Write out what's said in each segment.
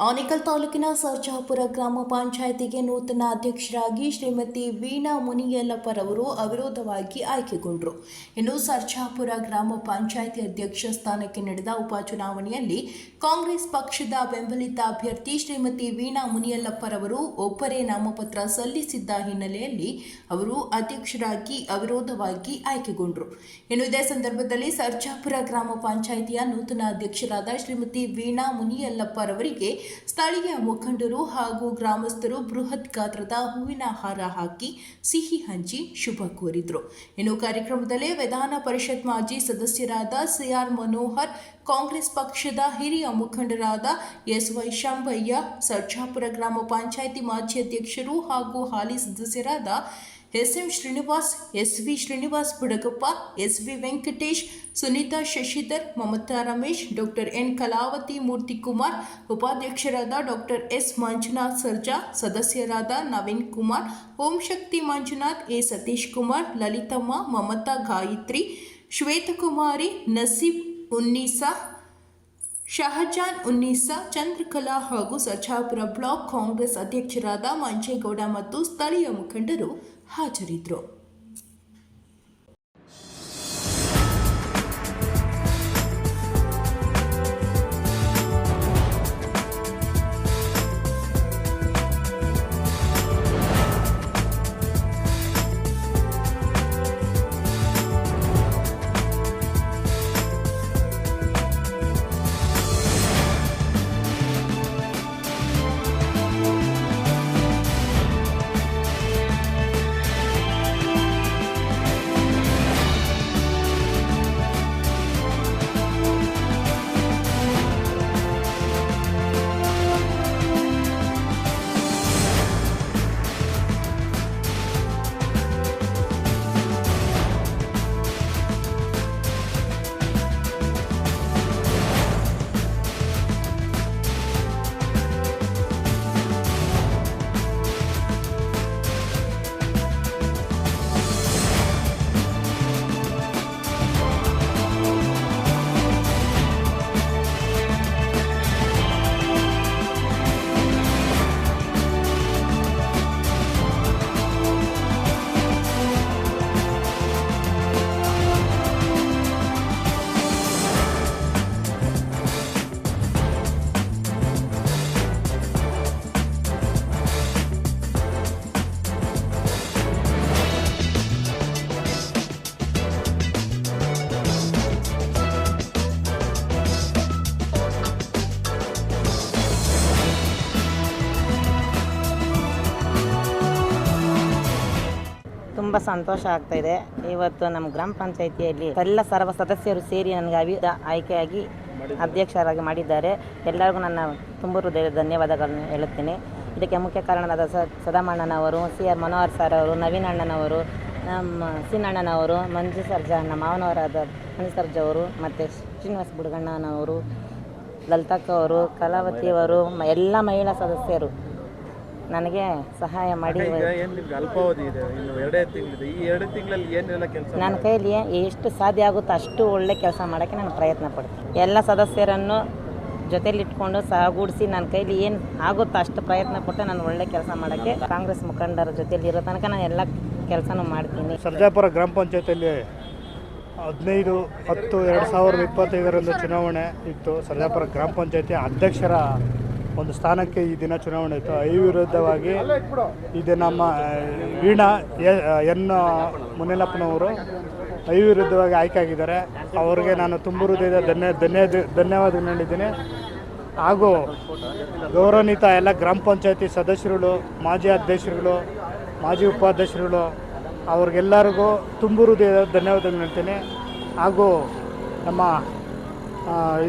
ಆನೇಕಲ್ ತಾಲೂಕಿನ ಸರ್ಜಾಪುರ ಗ್ರಾಮ ಪಂಚಾಯಿತಿಗೆ ನೂತನ ಅಧ್ಯಕ್ಷರಾಗಿ ಶ್ರೀಮತಿ ವೀಣಾ ಮುನಿಯಲ್ಲಪ್ಪರವರು ಅವಿರೋಧವಾಗಿ ಆಯ್ಕೆಗೊಂಡರು. ಇನ್ನು ಸರ್ಜಾಪುರ ಗ್ರಾಮ ಪಂಚಾಯಿತಿ ಅಧ್ಯಕ್ಷ ಸ್ಥಾನಕ್ಕೆ ನಡೆದ ಉಪಚುನಾವಣೆಯಲ್ಲಿ ಕಾಂಗ್ರೆಸ್ ಪಕ್ಷದ ಬೆಂಬಲಿತ ಅಭ್ಯರ್ಥಿ ಶ್ರೀಮತಿ ವೀಣಾ ಮುನಿಯಲ್ಲಪ್ಪರವರು ಒಬ್ಬರೇ ನಾಮಪತ್ರ ಸಲ್ಲಿಸಿದ್ದ ಹಿನ್ನೆಲೆಯಲ್ಲಿ ಅವರು ಅಧ್ಯಕ್ಷರಾಗಿ ಅವಿರೋಧವಾಗಿ ಆಯ್ಕೆಗೊಂಡರು. ಇನ್ನು ಇದೇ ಸಂದರ್ಭದಲ್ಲಿ ಸರ್ಜಾಪುರ ಗ್ರಾಮ ಪಂಚಾಯಿತಿಯ ನೂತನ ಅಧ್ಯಕ್ಷರಾದ ಶ್ರೀಮತಿ ವೀಣಾ ಮುನಿಯಲ್ಲಪ್ಪರವರಿಗೆ ಸ್ಥಳೀಯ ಮುಖಂಡರು ಹಾಗೂ ಗ್ರಾಮಸ್ಥರು ಬೃಹತ್ ಗಾತ್ರದ ಹೂವಿನ ಹಾರ ಹಾಕಿ ಸಿಹಿ ಹಂಚಿ ಶುಭ ಕೋರಿದ್ರು. ಇನ್ನು ಕಾರ್ಯಕ್ರಮದಲ್ಲಿ ವಿಧಾನ ಪರಿಷತ್ ಮಾಜಿ ಸದಸ್ಯರಾದ ಸಿಆರ್ ಮನೋಹರ್, ಕಾಂಗ್ರೆಸ್ ಪಕ್ಷದ ಹಿರಿಯ ಮುಖಂಡರಾದ ಎಸ್ ವೈ ಶಾಂಭಯ್ಯ, ಸರ್ಜಾಪುರ ಗ್ರಾಮ ಪಂಚಾಯಿತಿ ಮಾಜಿ ಅಧ್ಯಕ್ಷರು ಹಾಗೂ ಹಾಲಿ ಸದಸ್ಯರಾದ S M Srinivas S V Srinivas Budagappa, S V Venkatesh, Sunitha Shashidhar, Mamatha Ramesh, doctor N Kalavathi Murthykumar, ಉಪಾಧ್ಯಕ್ಷರಾದ ಡಾಕ್ಟರ್ ಎಸ್ ಮಂಜುನಾಥ್ ಸರ್ಜಾ, ಸದಸ್ಯರಾದ ನವೀನ್ ಕುಮಾರ್, ಓಂ ಶಕ್ತಿ ಮಂಜುನಾಥ್, ಎ ಸತೀಶ್ ಕುಮಾರ್, ಲಲಿತಮ್ಮ, ಮಮತಾ ಗಾಯತ್ರಿ, ಶ್ವೇತಕುಮಾರಿ, ನಸೀಬ್ ಉನ್ನೀಸಾ, ಶಹಜಾನ್ ಉನ್ನೀಸಾ, ಚಂದ್ರಕಲಾ ಹಾಗೂ ಸಚಾಪುರ ಬ್ಲಾಕ್ ಕಾಂಗ್ರೆಸ್ ಅಧ್ಯಕ್ಷರಾದ ಮಂಜೇಗೌಡ ಮತ್ತು ಸ್ಥಳೀಯ ಮುಖಂಡರು ಹಾಜರಿದ್ದರು ತುಂಬ ಸಂತೋಷ ಆಗ್ತಾ ಇದೆ. ಇವತ್ತು ನಮ್ಮ ಗ್ರಾಮ ಪಂಚಾಯಿತಿಯಲ್ಲಿ ಎಲ್ಲ ಸರ್ವ ಸದಸ್ಯರು ಸೇರಿ ನನಗೆ ಅವಿಧ ಆಯ್ಕೆಯಾಗಿ ಅಧ್ಯಕ್ಷರಾಗಿ ಮಾಡಿದ್ದಾರೆ. ಎಲ್ಲರಿಗೂ ನನ್ನ ತುಂಬ ಹೃದಯದ ಧನ್ಯವಾದಗಳನ್ನು ಹೇಳುತ್ತೇನೆ. ಇದಕ್ಕೆ ಮುಖ್ಯ ಕಾರಣದ ಸ ಸದಾಮಣ್ಣನವರು ಸಿ ಆರ್ ಮನೋಹರ್ ಸರ್ ಅವರು, ನವೀನ್ ಅಣ್ಣನವರು, ನಮ್ಮ ಸಿನಣ್ಣನವರು ಮಂಜು ಸರ್ಜಾ, ನಮ್ಮ ಮಾವನವರಾದ ಮಂಜು ಸರ್ಜಾ ಅವರು, ಮತ್ತು ಶ್ರೀನಿವಾಸ ಬುಡಗಣ್ಣನವರು, ಲಲಿತಕ್ಕ ಅವರು ಕಲಾವತಿಯವರು ಎಲ್ಲ ಮಹಿಳಾ ಸದಸ್ಯರು ನನಗೆ ಸಹಾಯ ಮಾಡಿ ಅಲ್ಪಾವಧಿ ಇದೆ? ಇನ್ನು ಎರಡೇ ತಿಂಗಳಿದೆ. ಈ ಎರಡು ತಿಂಗಳಲ್ಲಿ ಏನೆಲ್ಲ ಕೆಲಸ ನನ್ನ ಕೈಲಿ ಎಷ್ಟು ಸಾಧ್ಯ ಆಗುತ್ತೋ ಅಷ್ಟು ಒಳ್ಳೆ ಕೆಲಸ ಮಾಡೋಕ್ಕೆ ನಾನು ಪ್ರಯತ್ನ ಪಡ್ತೀನಿ. ಎಲ್ಲ ಸದಸ್ಯರನ್ನು ಜೊತೆಲಿಟ್ಕೊಂಡು ಸಹಗೂಡಿಸಿ ನನ್ನ ಕೈಲಿ ಏನು ಆಗುತ್ತೋ ಅಷ್ಟು ಪ್ರಯತ್ನ ಪಟ್ಟು ನಾನು ಒಳ್ಳೆ ಕೆಲಸ ಮಾಡೋಕ್ಕೆ ಕಾಂಗ್ರೆಸ್ ಮುಖಂಡರ ಜೊತೆಲಿ ಇರೋ ತನಕ ನಾನು ಎಲ್ಲ ಕೆಲಸನೂ ಮಾಡ್ತೀನಿ. ಸರ್ಜಾಪುರ ಗ್ರಾಮ ಪಂಚಾಯತಿಯಲ್ಲಿ ಹದಿನೈದು ಹತ್ತು ಎರಡು ಸಾವಿರದ ಇಪ್ಪತ್ತೈದರಂದು ಚುನಾವಣೆ ಇತ್ತು. ಸರ್ಜಾಪುರ ಗ್ರಾಮ ಪಂಚಾಯತಿ ಅಧ್ಯಕ್ಷರ ಒಂದು ಸ್ಥಾನಕ್ಕೆ ಈ ದಿನ ಚುನಾವಣೆ ಇತ್ತು ಐ ವಿರುದ್ಧವಾಗಿ ಇದು ನಮ್ಮ ವೀಣಾ ಎನ್ ಮುನಿಲಪ್ಪನವರು ಐ ವಿರುದ್ಧವಾಗಿ ಆಯ್ಕೆ ಆಗಿದ್ದಾರೆ. ಅವರಿಗೆ ನಾನು ತುಂಬ ಧನ್ಯ ಧನ್ಯ, ಧನ್ಯವಾದ ನೀಡಿದ್ದೀನಿ. ಹಾಗೂ ಗೌರವಾನ್ವಿತ ಎಲ್ಲ ಗ್ರಾಮ ಪಂಚಾಯತಿ ಸದಸ್ಯರುಗಳು, ಮಾಜಿ ಅಧ್ಯಕ್ಷರುಗಳು, ಮಾಜಿ ಉಪಾಧ್ಯಕ್ಷರುಗಳು, ಅವ್ರಿಗೆಲ್ಲರಿಗೂ ತುಂಬ ಹೃದಯದ ಧನ್ಯವಾದ ಹೇಳ್ತೀನಿ ಹಾಗೂ ನಮ್ಮ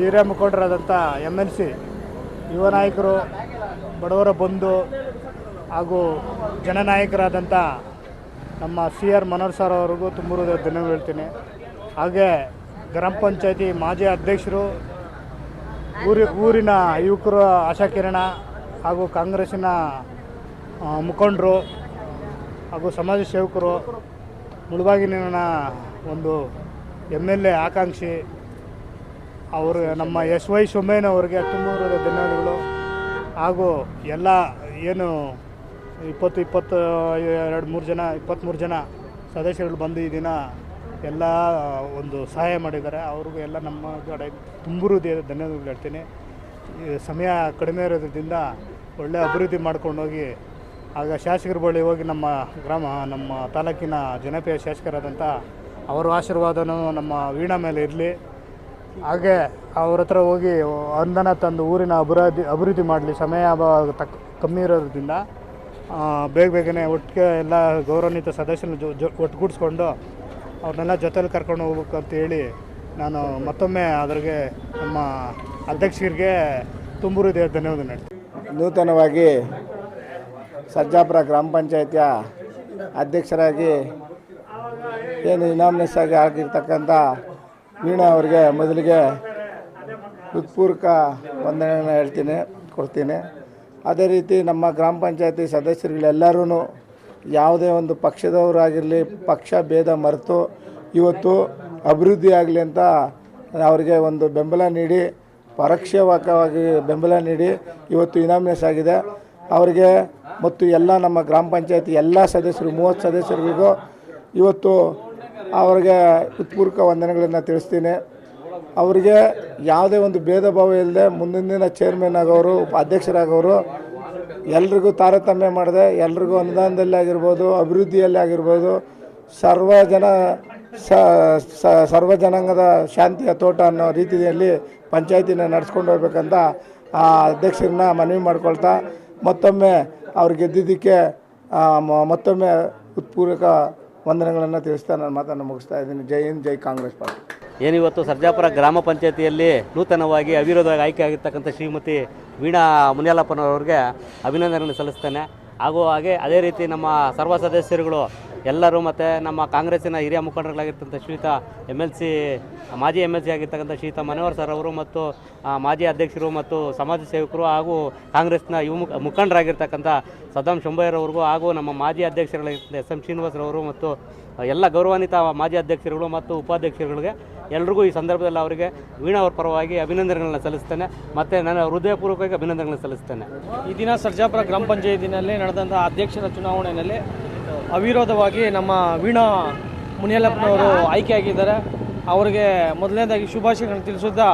ಹಿರಿಯ ಮುಖಂಡರಾದಂಥ ಎಂ ಎಲ್ ಸಿ ಯುವ ನಾಯಕರು, ಬಡವರ ಬಂಧು ಹಾಗೂ ಜನನಾಯಕರಾದಂಥ ನಮ್ಮ ಸಿ ಆರ್ ಮನೋಹರ್ ಸರ್ ಅವ್ರಿಗೂ ತುಂಬ ಧನ್ಯವಾದ ಹೇಳ್ತೀನಿ. ಹಾಗೆ ಗ್ರಾಮ ಪಂಚಾಯತಿ ಮಾಜಿ ಅಧ್ಯಕ್ಷರು, ಊರಿ, ಊರಿನ ಯುವಕರು ಆಶಾಕಿರಣ ಹಾಗೂ ಕಾಂಗ್ರೆಸ್ಸಿನ ಮುಖಂಡರು ಹಾಗೂ ಸಮಾಜ ಸೇವಕರು ಮುಳುಬಾಗಿಲಿನ ಒಂದು ಎಂ ಎಲ್ ಎ ಆಕಾಂಕ್ಷಿ ಅವರು ನಮ್ಮ ಎಸ್ ವೈ ಸೊಮ್ಮೇನ ಅವರಿಗೆ ತುಮೂರು ಧನ್ಯವಾದಗಳು ಹಾಗೂ ಎಲ್ಲ ಏನು ಇಪ್ಪತ್ತು ಇಪ್ಪತ್ತು, ಎರಡು ಮೂರು ಜನ, ಇಪ್ಪತ್ತ್ಮೂರು ಜನ ಸದಸ್ಯರುಗಳು ಬಂದು ಈ ದಿನ ಎಲ್ಲ ಒಂದು ಸಹಾಯ ಮಾಡಿದ್ದಾರೆ. ಅವ್ರಿಗೂ ಎಲ್ಲ ನಮ್ಮ ಕಡೆ ತುಂಬು ಧನ್ಯವಾದಗಳು ಹೇಳ್ತೀನಿ. ಸಮಯ ಕಡಿಮೆ ಇರೋದ್ರಿಂದ ಒಳ್ಳೆ ಅಭಿವೃದ್ಧಿ ಮಾಡ್ಕೊಂಡು ಹೋಗಿ ಆಗ ಶಾಸಕರ ಬಳಿ ಹೋಗಿ ನಮ್ಮ ಗ್ರಾಮ, ನಮ್ಮ ತಾಲೂಕಿನ ಜನಪ್ರಿಯ ಶಾಸಕರಾದಂಥ ಅವರ ಆಶೀರ್ವಾದನೂ ನಮ್ಮ ವೀಣಾ ಮೇಲೆ ಇರಲಿ. ಹಾಗೆ ಅವ್ರ ಹತ್ರ ಹೋಗಿ ಅನುದಾನ ತಂದು ಊರಿನ ಅಭಿವೃದ್ಧಿ ಅಭಿವೃದ್ಧಿ ಮಾಡಲಿ, ಸಮಯ ಅಭಾವ ತಕ್ಕ ಕಮ್ಮಿ ಇರೋದ್ರಿಂದ ಬೇಗ ಬೇಗನೆ ಒಟ್ಟಿಗೆ ಎಲ್ಲ ಗೌರವಾನ್ವಿತ ಸದಸ್ಯರನ್ನ ಜೊ ಜೊ, ಒಟ್ಟುಗೂಡಿಸ್ಕೊಂಡು ಅವ್ರನ್ನೆಲ್ಲ ಜೊತೇಲಿ ಕರ್ಕೊಂಡು ಹೋಗ್ಬೇಕು ಅಂತ ಹೇಳಿ ನಾನು ಮತ್ತೊಮ್ಮೆ ಅದ್ರಿಗೆ ನಮ್ಮ ಅಧ್ಯಕ್ಷರಿಗೆ ತುಂಬುರು ಹೃದಯ ಧನ್ಯವಾದ ಹೇಳ್ತೀನಿ ನೂತನವಾಗಿ ಸರ್ಜಾಪುರ ಗ್ರಾಮ ಪಂಚಾಯತಿಯ ಅಧ್ಯಕ್ಷರಾಗಿ ಏನು ಇನಾಮಿನೇಸ್ ಆಗಿ ಆಗಿರ್ತಕ್ಕಂಥ ವೀಣಾ ಅವರಿಗೆ ಮೊದಲಿಗೆ ಹೃತ್ಪೂರ್ವಕ ವಂದನೆಯನ್ನು ಹೇಳ್ತೀನಿ, ಕೊಡ್ತೀನಿ. ಅದೇ ರೀತಿ ನಮ್ಮ ಗ್ರಾಮ ಪಂಚಾಯತಿ ಸದಸ್ಯರುಗಳೆಲ್ಲರೂ ಯಾವುದೇ ಒಂದು ಪಕ್ಷದವರಾಗಿರಲಿ, ಪಕ್ಷ ಭೇದ ಮರೆತು ಇವತ್ತು ಅಭಿವೃದ್ಧಿ ಆಗಲಿ ಅಂತ ಅವರಿಗೆ ಒಂದು ಬೆಂಬಲ ನೀಡಿ, ಪರೋಕ್ಷವಾಗಿ ಬೆಂಬಲ ನೀಡಿ ಇವತ್ತು ಇನಾಮಿನೇಸ್ ಆಗಿದೆ. ಅವರಿಗೆ ಮತ್ತು ಎಲ್ಲ ನಮ್ಮ ಗ್ರಾಮ ಪಂಚಾಯತಿ ಎಲ್ಲ ಸದಸ್ಯರು, ಮೂವತ್ತು ಸದಸ್ಯರಿಗೂ ಇವತ್ತು ಅವರಿಗೆ ಹೃತ್ಪೂರ್ವಕ ವಂದನೆಗಳನ್ನು ತಿಳಿಸ್ತೀನಿ. ಅವರಿಗೆ ಯಾವುದೇ ಒಂದು ಭೇದ ಭಾವ ಇಲ್ಲದೆ ಮುಂದಿನ ದಿನ ಚೇರ್ಮನ್ ಆಗೋರು ಉಪಾಧ್ಯಕ್ಷರಾಗೋರು ಎಲ್ರಿಗೂ ತಾರತಮ್ಯ ಮಾಡಿದೆ, ಎಲ್ರಿಗೂ ಅನುದಾನದಲ್ಲಿ ಆಗಿರ್ಬೋದು, ಅಭಿವೃದ್ಧಿಯಲ್ಲಿ ಆಗಿರ್ಬೋದು, ಸರ್ವ ಜನ ಸರ್ವ ಜನಾಂಗದ ಶಾಂತಿಯ ತೋಟ ಅನ್ನೋ ರೀತಿಯಲ್ಲಿ ಪಂಚಾಯತಿನ ನಡೆಸ್ಕೊಂಡು ಹೋಗ್ಬೇಕಂತ ಆ ಅಧ್ಯಕ್ಷರನ್ನ ಮನವಿ ಮಾಡ್ಕೊಳ್ತಾ, ಮತ್ತೊಮ್ಮೆ ಅವ್ರು ಗೆದ್ದಿದ್ದಕ್ಕೆ ಮತ್ತೊಮ್ಮೆ ಉತ್ಪೂರ್ವಕ ವಂದನೆಗಳನ್ನು ತಿಳಿಸ್ತಾ ನಾನು ಮಾತನ್ನು ಮುಗಿಸ್ತಾ ಇದ್ದೀನಿ. ಜೈ ಹಿಂದ್, ಜೈ ಕಾಂಗ್ರೆಸ್ ಪಾರ್ಟಿ. ಏನಿವತ್ತು ಸರ್ಜಾಪುರ ಗ್ರಾಮ ಪಂಚಾಯತಿಯಲ್ಲಿ ನೂತನವಾಗಿ ಅವಿರೋಧವಾಗಿ ಆಯ್ಕೆ ಆಗಿರ್ತಕ್ಕಂಥ ಶ್ರೀಮತಿ ವೀಣಾ ಮುನಿಯಲ್ಲಪ್ಪನವ್ರಿಗೆ ಅಭಿನಂದನೆಯನ್ನು ಸಲ್ಲಿಸ್ತೇನೆ. ಹಾಗೂ ಹಾಗೆ ಅದೇ ರೀತಿ ನಮ್ಮ ಸರ್ವ ಸದಸ್ಯರುಗಳು ಎಲ್ಲರೂ ಮತ್ತು ನಮ್ಮ ಕಾಂಗ್ರೆಸ್ಸಿನ ಹಿರಿಯ ಮುಖಂಡರುಗಳಾಗಿರ್ತಕ್ಕಂಥ ಶ್ರೀತಾ ಎಂ ಎಲ್ ಸಿ ಮಾಜಿ ಎಂ ಎಲ್ ಸಿ ಆಗಿರ್ತಕ್ಕಂಥ ಶ್ರೀತಾ ಮನೋಹರ್ ಸರ್ ಅವರು ಮತ್ತು ಮಾಜಿ ಅಧ್ಯಕ್ಷರು ಮತ್ತು ಸಮಾಜ ಸೇವಕರು ಹಾಗೂ ಕಾಂಗ್ರೆಸ್ನ ಯುವ ಮುಖ, ಮುಖಂಡರಾಗಿರ್ತಕ್ಕಂಥ ಸದಾಂ ಶಂಭಯ್ಯರವ್ರಿಗೂ ಹಾಗೂ ನಮ್ಮ ಮಾಜಿ ಅಧ್ಯಕ್ಷರುಗಳಾಗಿರ್ತಕ್ಕಂಥ ಎಸ್ ಎಂ ಶ್ರೀನಿವಾಸರವರು ಮತ್ತು ಎಲ್ಲ ಗೌರವಾನ್ವಿತ ಮಾಜಿ ಅಧ್ಯಕ್ಷರುಗಳು ಮತ್ತು ಉಪಾಧ್ಯಕ್ಷರುಗಳಿಗೆ ಎಲ್ರಿಗೂ ಈ ಸಂದರ್ಭದಲ್ಲಿ ಅವರಿಗೆ ವೀಣಾ ಅವರ ಪರವಾಗಿ ಅಭಿನಂದನೆಗಳನ್ನ ಸಲ್ಲಿಸ್ತೇನೆ. ಮತ್ತು ನಾನು ಹೃದಯಪೂರ್ವಕವಾಗಿ ಅಭಿನಂದನೆಗಳನ್ನ ಸಲ್ಲಿಸ್ತೇನೆ. ಈ ದಿನ ಸರ್ಜಾಪುರ ಗ್ರಾಮ ಪಂಚಾಯತಿನಲ್ಲಿ ನಡೆದಂಥ ಅಧ್ಯಕ್ಷರ ಚುನಾವಣೆಯಲ್ಲಿ ಅವಿರೋಧವಾಗಿ ನಮ್ಮ ವೀಣಾ ಮುನಿಯಲ್ಲಪ್ಪನವರು ಆಯ್ಕೆಯಾಗಿದ್ದಾರೆ. ಅವರಿಗೆ ಮೊದಲನೇದಾಗಿ ಶುಭಾಶಯಗಳನ್ನು ತಿಳಿಸುತ್ತಾ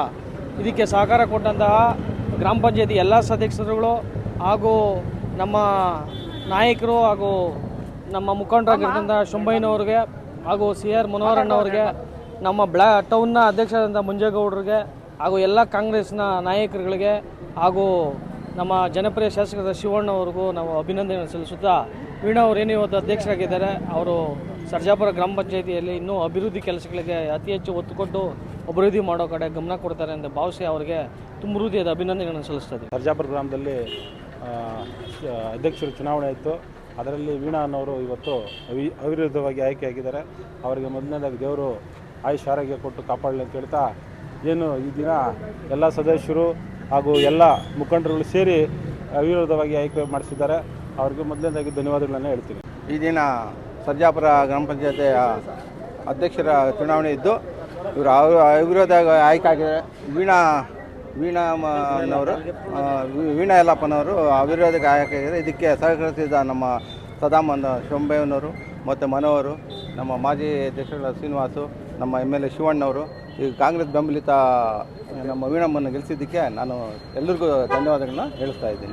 ಇದಕ್ಕೆ ಸಹಕಾರ ಕೊಟ್ಟಂತಹ ಗ್ರಾಮ ಪಂಚಾಯತಿ ಎಲ್ಲ ಸದಸ್ಯರುಗಳು ಹಾಗೂ ನಮ್ಮ ನಾಯಕರು ಹಾಗೂ ನಮ್ಮ ಮುಖಂಡರಾಗಿರ್ತಂಥ ಶುಂಬೈನವ್ರಿಗೆ ಹಾಗೂ ಸಿ ಆರ್ ಮನೋಹರಣ್ಣವ್ರಿಗೆ ನಮ್ಮ ಬ್ಲಾ ಟೌನ್ನ ಅಧ್ಯಕ್ಷರಾದಂಥ ಮುಂಜೇಗೌಡರಿಗೆ ಹಾಗೂ ಎಲ್ಲ ಕಾಂಗ್ರೆಸ್ನ ನಾಯಕರುಗಳಿಗೆ ಹಾಗೂ ನಮ್ಮ ಜನಪ್ರಿಯ ಶಾಸಕರಾದ ಶಿವಣ್ಣವ್ರಿಗೂ ನಾವು ಅಭಿನಂದನೆ ಸಲ್ಲಿಸುತ್ತಾ ವೀಣಾ ಅವರು ಏನು ಇವತ್ತು ಅಧ್ಯಕ್ಷರಾಗಿದ್ದಾರೆ, ಅವರು ಸರ್ಜಾಪುರ ಗ್ರಾಮ ಪಂಚಾಯತಿಯಲ್ಲಿ ಇನ್ನೂ ಅಭಿವೃದ್ಧಿ ಕೆಲಸಗಳಿಗೆ ಅತಿ ಹೆಚ್ಚು ಒತ್ತು ಕೊಟ್ಟು ಅಭಿವೃದ್ಧಿ ಮಾಡೋ ಕಡೆ ಗಮನ ಕೊಡ್ತಾರೆ ಅಂತ ಭಾವಿಸಿ ಅವರಿಗೆ ತುಂಬ ಹೃದಯದ ಅಭಿನಂದನೆಗಳನ್ನು ಸಲ್ಲಿಸ್ತದೆ ಸರ್ಜಾಪುರ ಗ್ರಾಮದಲ್ಲಿ ಅಧ್ಯಕ್ಷರು ಚುನಾವಣೆ ಇತ್ತು ಅದರಲ್ಲಿ ವೀಣಾ ಅನ್ನೋರು ಇವತ್ತು ಅವಿ, ಅವಿರೋಧವಾಗಿ ಆಯ್ಕೆಯಾಗಿದ್ದಾರೆ. ಅವರಿಗೆ ಮೊದಲನೇದಾಗಿ ದೇವರು ಆಯುಷ್ ಆರೋಗ್ಯ ಕೊಟ್ಟು ಕಾಪಾಡಲಿ ಅಂತ ಹೇಳ್ತಾ, ಏನು ಈ ದಿನ ಎಲ್ಲ ಸದಸ್ಯರು ಹಾಗೂ ಎಲ್ಲ ಮುಖಂಡರುಗಳು ಸೇರಿ ಅವಿರೋಧವಾಗಿ ಆಯ್ಕೆ ಮಾಡಿಸಿದ್ದಾರೆ. ಅವ್ರಿಗೆ ಮೊದಲನೇದಾಗಿ ಧನ್ಯವಾದಗಳನ್ನು ಹೇಳ್ತೀನಿ. ಈ ದಿನ ಸರ್ಜಾಪುರ ಗ್ರಾಮ ಪಂಚಾಯತಿಯ ಅಧ್ಯಕ್ಷರ ಚುನಾವಣೆ ಇದ್ದು, ಇವರು ಅವರು ಅವಿರೋಧ ಆಯ್ಕೆ ಆಗಿದ್ದಾರೆ. ವೀಣಾ ಅನ್ನೋರು ವೀಣಾ ಯಲ್ಲಪ್ಪನವರು ಅವಿರೋಧಕ್ಕೆ ಆಯ್ಕೆ ಆಗಿದ್ದಾರೆ. ಇದಕ್ಕೆ ಸಹಕರಿಸಿದ ನಮ್ಮ ಸದಾಮನ್ ಶೋಂಬೆಯವನವರು, ಮತ್ತು ಮನೋವರು ನಮ್ಮ ಮಾಜಿ ಅಧ್ಯಕ್ಷರ ಶ್ರೀನಿವಾಸು, ನಮ್ಮ ಎಂ ಎಲ್ ಎ ಶಿವಣ್ಣವರು, ಈ ಕಾಂಗ್ರೆಸ್ ಬೆಂಬಲಿತ ನಮ್ಮ ವೀಣಮ್ಮನ್ನು ಗೆಲ್ಲಿಸಿದ್ದಕ್ಕೆ ನಾನು ಎಲ್ರಿಗೂ ಧನ್ಯವಾದಗಳನ್ನ ಹೇಳಿಸ್ತಾ ಇದ್ದೀನಿ.